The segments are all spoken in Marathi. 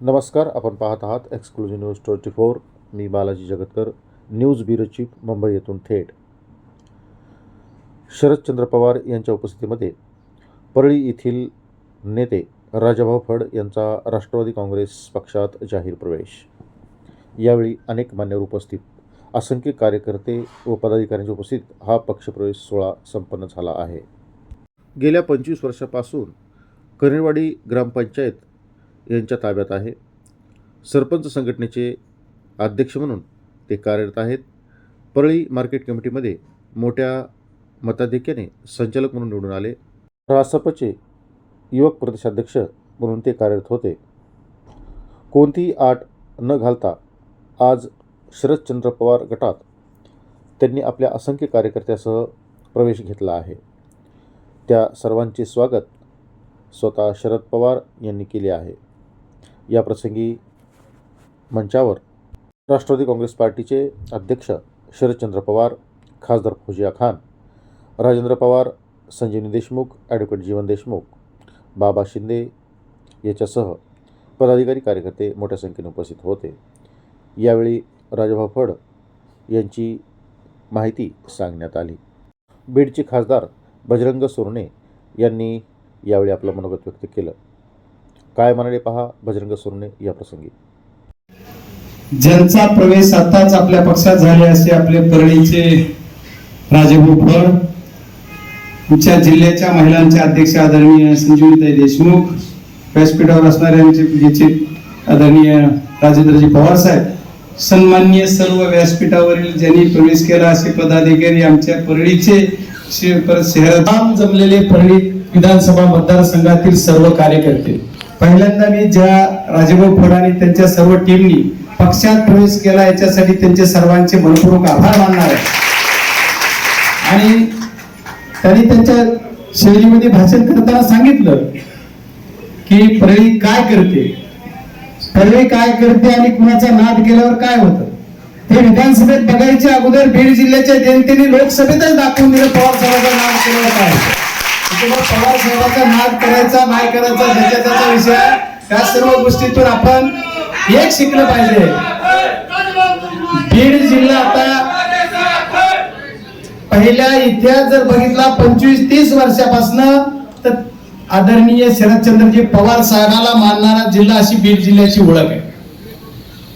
नमस्कार आपण पाहत आहात एक्सक्लुझिव्ह न्यूज ट्वेंटी फोर. मी Balaji Jagatkar news bureau chief Mumbai येथून थेट. शरदचंद्र पवार यांच्या उपस्थितीमध्ये परळी येथील नेते राजाभाऊ फड यांचा राष्ट्रवादी काँग्रेस पक्षात जाहीर प्रवेश. यावेळी अनेक मान्यवर उपस्थित. असंख्य कार्यकर्ते व पदाधिकाऱ्यांच्या उपस्थित हा पक्षप्रवेश सोहळा संपन्न झाला आहे. गेल्या पंचवीस वर्षापासून कनेरवाडी ग्रामपंचायत यांच्या ताब्यात आहे. सरपंच संघटनेचे अध्यक्ष म्हणून ते कार्यरत आहेत. परळी मार्केट कमिटीमध्ये मोठ्या मताधिक्याने संचालक म्हणून निवडून आले. रासपचे युवक प्रदेशाध्यक्ष म्हणून ते कार्यरत होते. कोणतीही आट न घालता आज शरदचंद्र पवार गटात त्यांनी आपल्या असंख्य कार्यकर्त्यासह प्रवेश घेतला आहे. त्या सर्वांचे स्वागत स्वतः शरद पवार यांनी केले आहे. या प्रसंगी मंचावर राष्ट्रवादी काँग्रेस पार्टीचे अध्यक्ष शरदचंद्र पवार खासदार फौजिया खान राजेंद्र पवार संजीवनी देशमुख ॲडव्होकेट जीवन देशमुख बाबा शिंदे याच्यासह पदाधिकारी कार्यकर्ते मोठ्या संख्येने उपस्थित होते. यावेळी राजाभाऊ फड यांची माहिती सांगण्यात आली. बीडचे खासदार बजरंग सोरणे यांनी यावेळी आपलं मनोगत व्यक्त केलं. काय म्हणाले पहा बजरंग सोरणे या प्रसंगी. ज्यांचा प्रवेश आताच आपल्या पक्षात झाले असे आपले परळीचे राजेभाऊ आमच्या जिल्ह्याच्या महिलांचे अध्यक्ष आदरणीय संजीवनीताई देशमुख व्यासपीठावर असणारे आमचे जिचे आदरणीय राजेंद्रजी पवार साहेब सन्माननीय सर्व व्यासपीठावरील ज्यांनी प्रवेश केला असे पदाधिकारी आमच्या परळीचे शहरात जमलेले परळी विधानसभा मतदारसंघातील सर्व कार्यकर्ते. पहिल्यांदा मी ज्या राजेभाऊ फड आणि त्यांच्या सर्व टीमनी पक्षात प्रवेश केला याच्यासाठी त्यांचे सर्वांचे मनपूर्वक आभार मानणार आहे. आणि त्यांनी त्यांच्या शैलीमध्ये भाषण करताना सांगितलं की परळी काय करते? परळी काय करते आणि कुणाचा नाद केल्यावर काय होतं? ते विधानसभेत बघायच्या अगोदर बीड जिल्ह्याच्या जनतेने लोकसभेतच दाखवून दिलं पवार साहेबांचा नाद केल्यावर काय किंवा पवार साहेबांचा नाद करायचा नाही करायचा ज्याच्या त्याचा विषय आहे. त्या सर्व गोष्टीतून आपण एक शिकलं पाहिजे बीड जिल्हा आता पहिल्या इतिहास जर बघितला पंचवीस तीस वर्षापासून तर आदरणीय शरदचंद्रजी पवार साहेबाला मानणारा जिल्हा अशी बीड जिल्ह्याची ओळख आहे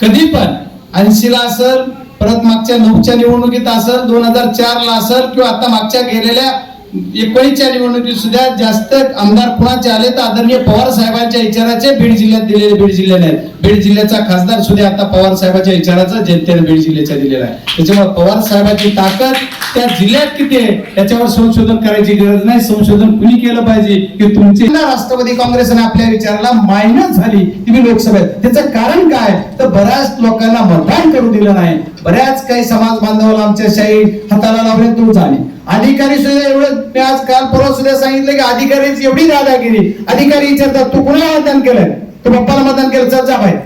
कधी पण ऐंशीला असेल परत मागच्या नऊच्या निवडणुकीत असेल दोन हजार चार ला असेल किंवा आता मागच्या गेलेल्या एकोणीसच्या निवडणुकीत सुद्धा जास्त आमदार कुणाचे आले तर आदरणीय पवार साहेबांच्या विचाराचे बीड जिल्ह्यात दिलेले बीड जिल्ह्याने आहेत. बीड जिल्ह्याचा खासदार सुद्धा आता पवार साहेबांच्या विचाराचा जनतेने बीड जिल्ह्याच्या दिलेला आहे त्याच्यामुळे पवार साहेबांची ताकद त्या जिल्ह्यात किती आहे? त्याच्यावर संशोधन करायची गरज नाही. संशोधन कुणी केलं पाहिजे? की तुमची राष्ट्रवादी काँग्रेसने आपल्या विचाराला मायनस झाली. तुम्ही लोकसभेत? त्याचं कारण काय? तर बऱ्याच लोकांना मतदान करू दिलं नाही. बऱ्याच काही समाज बांधवाला आमच्या शाही हाताला लावले तो झाली. अधिकारी सुद्धा एवढं मी आज काल परवा सुद्धा सांगितलं की अधिकाऱ्यांची एवढी दादागिरी. अधिकारी विचारतात तू कुणाला मतदान केलंय? तू पप्पाला मतदान केलं चल जा बाहेर.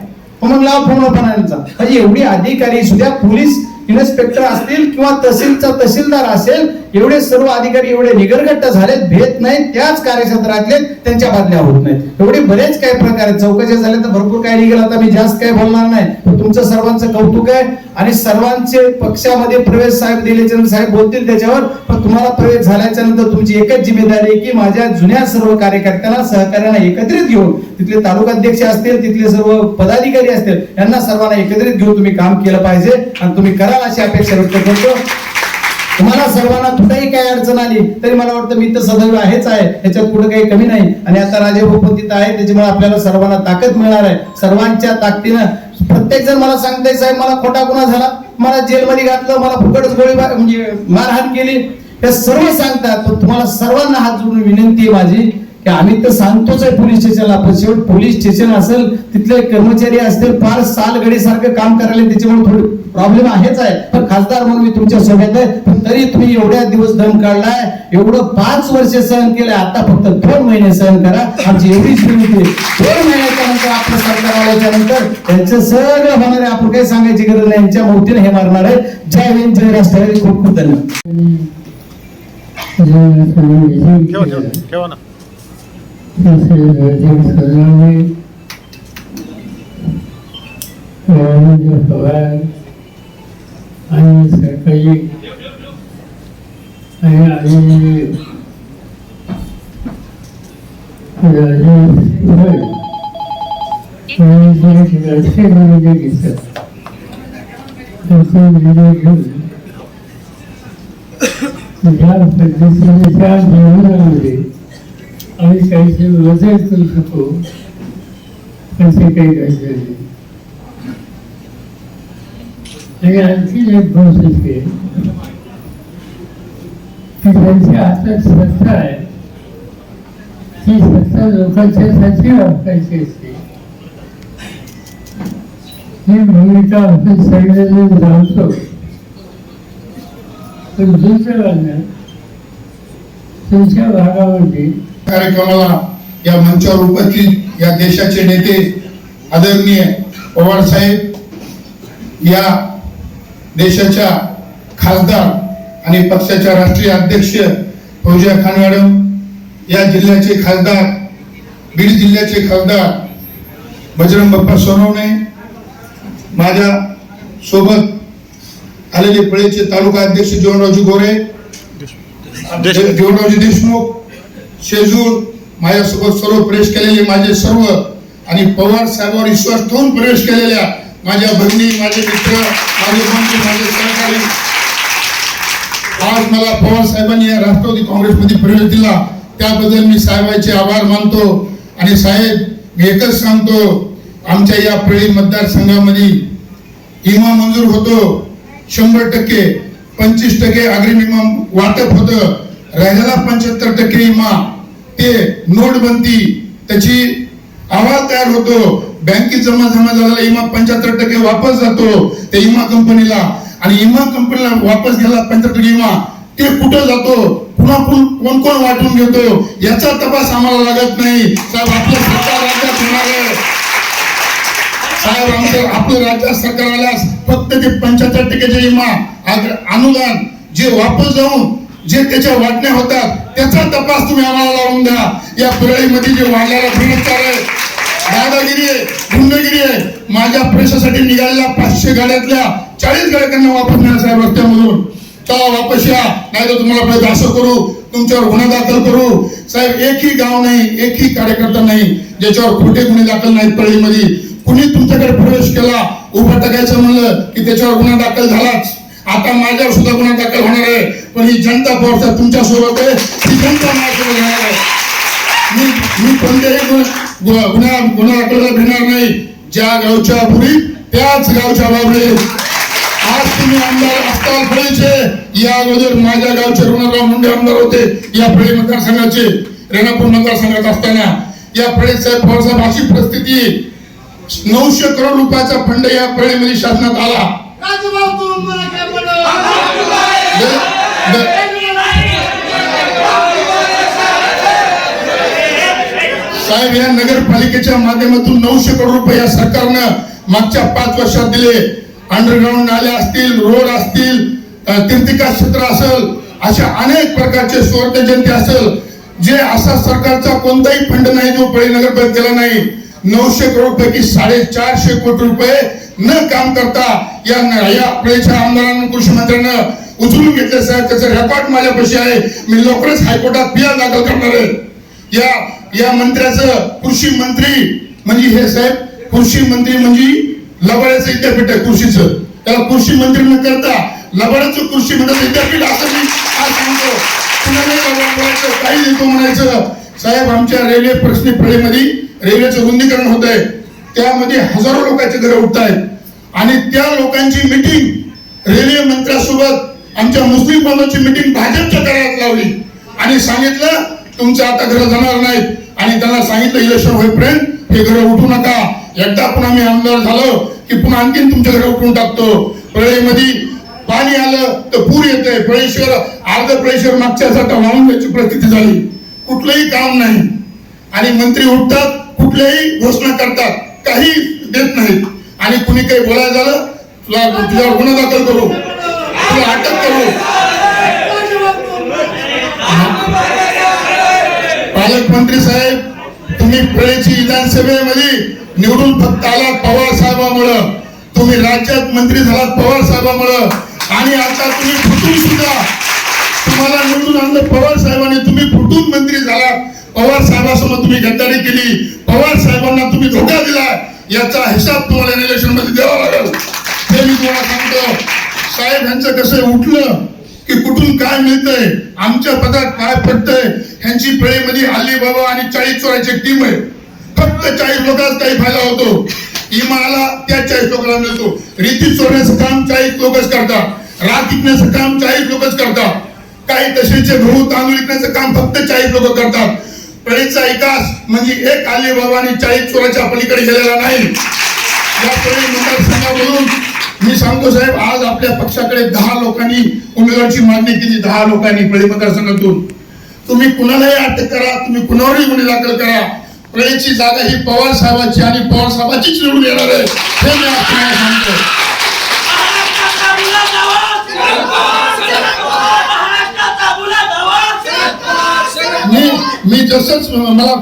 म्हणून लाव फोन एवढी अधिकारी सुद्धा पोलीस इन्स्पेक्टर असतील किंवा तहसीलचा तहसीलदार असेल एवढे सर्व अधिकारी एवढे निगरगट्ट झालेत भेट नाही त्याच कार्यक्षेत्रातले त्यांच्या बातम्या होत नाहीत. एवढे बरेच काही प्रकार आहेत. चौकशा झाले तर भरपूर काही निघेल. आता मी जास्त काही बोलणार नाही. तुमचं सर्वांचं कौतुक आहे आणि सर्वांचे पक्षामध्ये प्रवेश साहेब दिल्याच्या नंतर साहेब बोलतील त्याच्यावर पण तुम्हाला प्रवेश झाल्याच्यानंतर तुमची एकच जिम्मेदारी आहे की माझ्या जुन्या सर्व कार्यकर्त्यांना सहकार्यांना एकत्रित घेऊन तिथले तालुकाध्यक्ष असतील तिथले सर्व पदाधिकारी असतील यांना सर्वांना एकत्रित घेऊन तुम्ही काम केलं पाहिजे आणि तुम्ही कराल अशी अपेक्षा व्यक्त करतो. तुम्हाला सर्वांना कुठेही काही अडचण आली तरी मला वाटतं मी तर सदैव आहेच आहे. याच्यात कुठं काही कमी नाही. आणि आता राजे तिथं आहे त्याच्यामुळे आपल्याला सर्वांना ताकद मिळणार आहे. सर्वांच्या ताकदीनं प्रत्येक जण मला सांगताय साहेब मला खोटा गुन्हा झाला. मला जेलमध्ये घातलं मला फुकटच गोळी म्हणजे मारहाण केली. हे सर्व सांगतात पण तुम्हाला सर्वांना हात जोडून विनंती आहे माझी की आम्ही तर सांगतोच आहे पोलीस स्टेशनला पण शेवट पोलीस स्टेशन असेल तिथले कर्मचारी असतील फार सालगडी सारखं काम करायला त्याच्यामुळे थोडी प्रॉब्लेम आहेच आहे. पण खासदार म्हणून मी तुमच्यासोबत आहे पण तरी तुम्ही एवढ्या दिवस दम काढलाय एवढं पाच वर्ष सहन केलंय आता फक्त दोन महिने सहन करा. आमची एवढीच विनंती. दोन महिन्याच्या नंतर आपलं सरकार आल्याच्यानंतर त्यांचं सगळं होणार आहे. आपण काही सांगायची गरज नाही. यांच्या मौतीने हे मारणार आहे. जय हिंद जय राष्ट्रवादी खूप खूप धन्यवाद. ठेवा ना. जैसे राजेंद्र सजावे रवींद्र पवार आणि सरकारी आणि आणि राजेश भट यांनी जे राष्ट्रीय निर्णय घेतला त्याचे निर्णय घेऊन ज्या पद्धतीने त्या जीवनामध्ये आम्ही काहीतरी बदल असे काही काही आणि आणखी एक गोष्ट असते की त्यांची आता सत्ता आहे. ती सत्ता लोकांच्यासाठी वापरायची असते. ही भूमिका आपण सगळेजण जाणतो. पण दुसऱ्या तुमच्या भागामध्ये कार्यक्रमाला या मंचावर उपस्थित या देशाचे नेते आदरणीय पवार साहेब या देशाच्या खासदार आणि पक्षाच्या राष्ट्रीय अध्यक्ष फौजिया खान मॅडम या जिल्ह्याचे खासदार बीड जिल्ह्याचे खासदार बजरंग बाप्पा सोनवणे माझ्या सोबत आलेले पळेचे तालुका अध्यक्ष जीवनरावजी गोरे जीवनरावजी देशमुख शेजूर माझ्यासोबत सर्व प्रवेश केलेले माझे सर्व आणि पवार साहेबांवर विश्वास ठेवून प्रवेश केलेल्या माझ्या बहिणी माझे मित्र माझे बंधू माझे सहकारी. आज मला पवार साहेबांनी या राष्ट्रवादी काँग्रेसमध्ये प्रवेश दिला. त्याबद्दल मी साहेबांचे आभार मानतो. आणि साहेब मी एकच सांगतो आमच्या या प्रळी मतदारसंघामध्ये विमा मंजूर होतो शंभर टक्के पंचवीस टक्के अग्रिम विमा वाटप होतं. राहिलेला पंच्याहत्तर टक्के विमा ते नोटबंदी त्याची आवाज तयार होतो. बँकेत जमा जमा झालेला इमा पंच्याहत्तर टक्के वापस जातो त्या इमा कंपनीला. आणि इमा कंपनीला वापस गेला पंच्याहत्तर टक्के ते कुठं जातो? पुन्हा कोण कोण कोण वाटून घेतो? याचा तपास आम्हाला लागत नाही. साहेब आपलं सरकार राज्यात होणार आहे. साहेब आमचं आपलं राज्य सरकार आल्यास फक्त ते पंच्याहत्तर टक्क्याचे विमा अनुदान जे वापस जाऊन जे त्याच्या वाटण्या होतात त्याचा तपास तुम्ही आम्हाला लावून द्या. या परळीमध्ये जे वाढलेला भ्रष्टाचार आहे दादागिरी आहे गुंडगिरी आहे माझ्या प्रवेशासाठी निघालेल्या पाचशे गाड्यातल्या चाळीस गाड्यांना त्यांना वापस नाही साहेब रस्त्यामधून. चला वापस या नाही तर तुम्हाला पहिले असं करू तुमच्यावर गुन्हा दाखल करू. साहेब एकही गाव नाही एकही कार्यकर्ता नाही ज्याच्यावर खोटे गुन्हे दाखल नाहीत परळीमध्ये कुणी तुमच्याकडे प्रवेश केला उभा टाकायचं म्हणलं की त्याच्यावर गुन्हा दाखल झालाच. आता माझ्यावर सुद्धा गुन्हा दाखल होणार आहे? पण ही जनता पवार तुमच्यासोबत आहे. ही जनता माझ्यासोबत घेणार आहे. मी मी कोणत्याही गुन्हा- गुन्हा अटोला दाखल घेणार नाही. ज्या गावच्या बुरी त्याच गावच्या बाबडे आज तुम्ही आमदार असताल फळीचे या अगोदर माझ्या गावचे रुणाराव मुंडे आमदार होते. या फळी मतदारसंघाचे रेणापूर मतदारसंघात असताना. या फळे साहेब पवारसाहेब अशी परिस्थिती नऊशे करोड रुपयाचा फंड या फळीमध्ये शासनात आला. द- द- साहेब या नगरपालिकेच्या माध्यमातून नऊशे करोड रुपये या सरकारनं मागच्या पाच वर्षात दिले. अंडरग्राऊंड नाले असतील रोड असतील अ, तीर्थिका क्षेत्र असेल अशा अनेक प्रकारचे सुवर्ण जयंती असेल जे असा सरकारचा कोणताही फंड नाही जो पळी नगरपालिकेला नाही. नऊशे करोड पैकी साडेचारशे कोटी रुपये न काम करता या न- या आपल्याच्या आमदारांना कृषी मंत्र्यांना उचलून घेतले साहेब. त्याचा रेकॉर्ड माझ्यापाशी आहे. मी लवकरच हायकोर्टात पिया दाखल करणार आहे. या या मंत्र्याचं कृषी मंत्री म्हणजे हे साहेब कृषी मंत्री म्हणजे लबाड्याचं विद्यापीठ आहे कृषीचं. त्याला कृषी मंत्री न करता लबाड्याचं कृषी मंत्र्याचं विद्यापीठ असं मी आज सांगतो. कुणाला काही देतो म्हणायचं. साहेब आमच्या रेल्वे प्रश्नी फळीमध्ये रेल्वेचं रुंदीकरण होत आहे त्यामध्ये हजारो लोकांचे घरं उठत आहेत आणि त्या लोकांची मिटिंग रेल्वे मंत्र्यासोबत आमच्या मुस्लिम बांधवांची मिटिंग भाजपच्या करारात लावली. आणि सांगितलं तुमचं आता घरं जाणार नाही आणि त्यांना सांगितलं इलेक्शन होईपर्यंत हे घरं उठू नका. एकदा पुन्हा मी आमदार झालो की पुन्हा आणखीन तुमच्या घरं उठून टाकतो. प्रळेमध्ये पाणी आलं तर पूर येते प्रळेश्वर अर्ध प्रळेश्वर मागच्या साठा वाहून त्याची परिस्थिती झाली. कुठलंही काम नाही. आणि मंत्री उठतात कुठल्याही घोषणा करतात काही देत नाहीत. आणि कुणी काही बोलायला झालं तुला तुझ्यावर गुन्हा दाखल करू. तुला अटक करू. पालकमंत्री साहेब तुम्ही प्रळेची विधानसभेमध्ये निवडून फक्त आला पवार साहेबामुळं. तुम्ही राज्यात मंत्री झालात पवार साहेबामुळं. आणि आता तुम्ही फुटून सुद्धा तुम्हाला निवडून आणलं पवार साहेबांनी तुम्ही फुटून मंत्री झालात. पवार साहेबांसमोर तुम्ही गद्दारी केली. पवार साहेबांना तुम्ही धोका दिला याचा हिसाब तुम्हाला इलेक्शनमध्ये द्यावा लागेल. हे मी तुम्हाला सांगतो. साहेब यांचं कसं उठलं की कुठून काय मिळतंय आमच्या पदात काय पडतंय ह्यांची पिढीमध्ये अली बाबा आणि चाळीस चोराची टीम आहे. फक्त चाळीस लोकांचा काही फायदा होतो. इमाला त्या चाळीस लोकांना मिळतो. रीती चोरण्याचं काम चाळीस लोकच करतात. रात विकण्याचं काम चाळीस लोकच करतात. काही तसेचे गहू तांदूळ विकण्याचं काम फक्त चाळीस लोक करतात. पिढीचा विकास म्हणजे एक अली बाबाने चाळीस चोराच्या पलीकडे गेलेला नाही. या पिढी मतदारसंघामधून मी सांगतो साहेब आज आपल्या पक्षाकडे दहा लोकांनी उमेदवारची मागणी केली दहा लोकांनी पिढी मतदारसंघातून. तुम्ही कुणालाही अटक करा तुम्ही कुणावरही गुन्हे दाखल करा. प्रयची जागा ही पवार साहेबांची आणि पवार साहेबांचीच निवडून येणार आहे. हे मी आज सांगतो. जसंच मला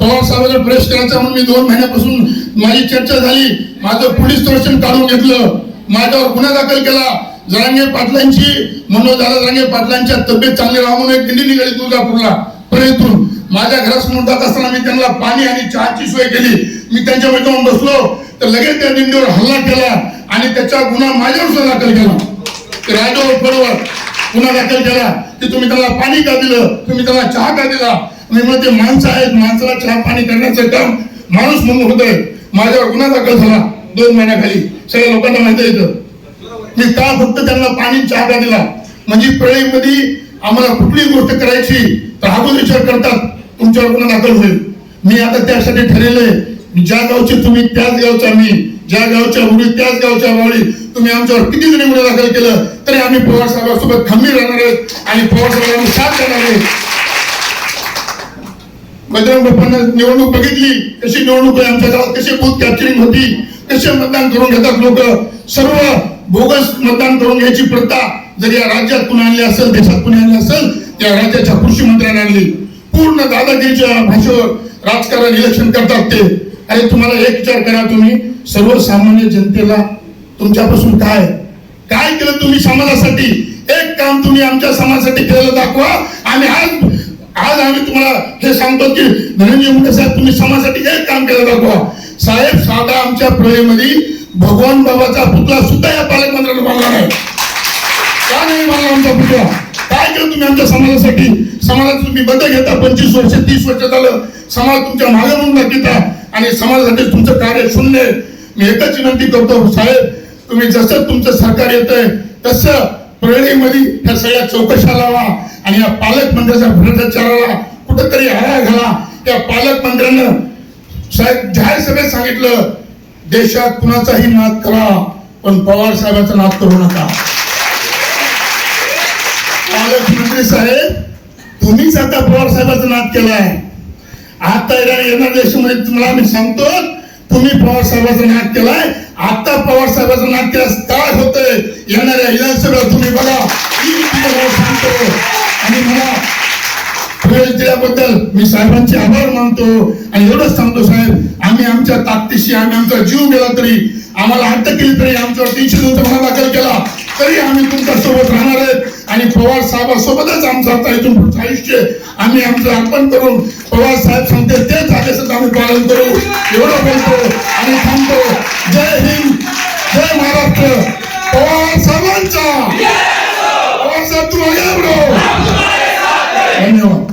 पवार साहेबांना प्रवेश करायचा म्हणून मी दोन महिन्यापासून माझी चर्चा झाली. माझं पोलीस स्टेशन काढून घेतलं. माझ्यावर गुन्हा दाखल केला. जरांगे पाटलांची मनोज दादा जरांगे पाटलांच्या तब्येत चांगली राहा म्हणून एक दिंडी निघाली तुळजापूरला परंतु माझ्या घरासमोर जात असताना मी त्यांना पाणी आणि चहाची सोय केली. मी त्यांच्या जाऊन बसलो. तर लगेच त्या दिंडीवर हल्ला केला आणि त्याचा गुन्हा माझ्यावर सुद्धा दाखल केला. ते राजावर बरोबर गुन्हा दाखल केला. की तुम्ही त्याला पाणी का दिलं? तुम्ही त्याला चहा का दिला? मी म्हणलं ते माणसं आहेत माणसाला चहा पाणी करण्याचं काम माणूस म्हणून होतोय. माझ्यावर गुन्हा दाखल झाला दोन महिन्याखाली. सगळ्या लोकांना माहिती येतं मी का फक्त त्यांना पाणी चहा दिला? म्हणजे प्रळयमध्ये आम्हाला कुठली गोष्ट करायची? तर हा विचार करतात तुमच्यावर गुन्हा दाखल होईल. मी आता त्यासाठी ठरलेलंय ज्या गावचे तुम्ही त्याच गावचा मी. ज्या गावच्या उडी त्याच गावच्या मावळी तुम्ही आमच्यावर किती जणी गुन्हा दाखल केलं तरी आम्ही पवार साहेबांसोबत खंबीर राहणार आहेत आणि पवार साहेबांना साथ देणार आहे बजरंग बाप्पांना निवडणूक बघितली कशी निवडणूक आहे आमच्या गावात कशी बूथ कॅप्चरिंग होती कसे मतदान करून घेतात लोक सर्व बोगस मतदान करून घ्यायची प्रथा जर या राज्यात कुणी आणली असेल देशात कुणी आणली असेल त्या राज्याच्या कृषी मंत्र्यांनी आणली. पूर्ण दादागिरीच्या भाषेवर राजकारण इलेक्शन करतात ते. आणि तुम्हाला एक विचार करा तुम्ही सर्वसामान्य जनतेला तुमच्यापासून काय? काय केलं तुम्ही समाजासाठी? एक काम तुम्ही आमच्या समाजासाठी केलेलं दाखवा आणि आज आज आम्ही तुम्हाला? हे सांगतो की धनंजय मुंडे साहेब तुम्ही समाजासाठी एक काम केलं दाखवा. साहेब साधा आमच्या प्रळेमध्ये भगवान बाबाचा पुतळा सुद्धा या पालकमंत्र्यांना बांधला नाही. का नाही बांधला आमचा पुतळा? काय केलं तुम्ही आमच्या समाजासाठी? समाजात तुम्ही बदल घेता पंचवीस वर्ष तीस वर्ष झालं. समाज तुमच्या मागे म्हणून दाखवता आणि समाजासाठी तुमचं कार्य शून्य मी एकच विनंती करतो साहेब तुम्ही जसं तुमचं सरकार येतंय तसं प्रळीमध्ये ह्या सगळ्या चौकशा लावा. आणि या पालकमंत्र्याच्या भ्रष्टाचाराला कुठंतरी आळा घाला. त्या पालकमंत्र्यानं साहेब जाहीर सभेत सांगितलं देशात कुणाचाही नाद करा पण पवार साहेबांचा नाद करू नका. पालकमंत्री साहेब तुम्हीच आता पवार साहेबांचा नाद केलाय. आता येणार देशामध्ये तुम्हाला मी सांगतो तुम्ही पवार साहेबांचा नाद केलाय. आता पवार साहेबांचा नाद केल्यास काय होतंय? येणाऱ्या विधानसभेला तुम्ही बघा. सांगतो. आणि मला वेळ दिल्याबद्दल मी साहेबांचे आभार मानतो. आणि एवढंच सांगतो साहेब आम्ही आमच्या ताकदीशी आम्ही आमचा जीव गेला तरी आम्हाला अटक केली तरी आमच्यावर तीनशे दिवस गुन्हा दाखल केला. तरी आम्ही तुमच्यासोबत राहणार आहेत. आणि पवार साहेबांसोबतच आमचं आता इथून पुढचं आयुष्य आम्ही आमचं अर्पण करून पवार साहेब सांगते तेच आदेशाचं आम्ही पालन करू. एवढं बोलतो आणि थांबतो. जय हिंद जय महाराष्ट्र. पवार साहेबांचा. पवार साहेब तू आया nenhum.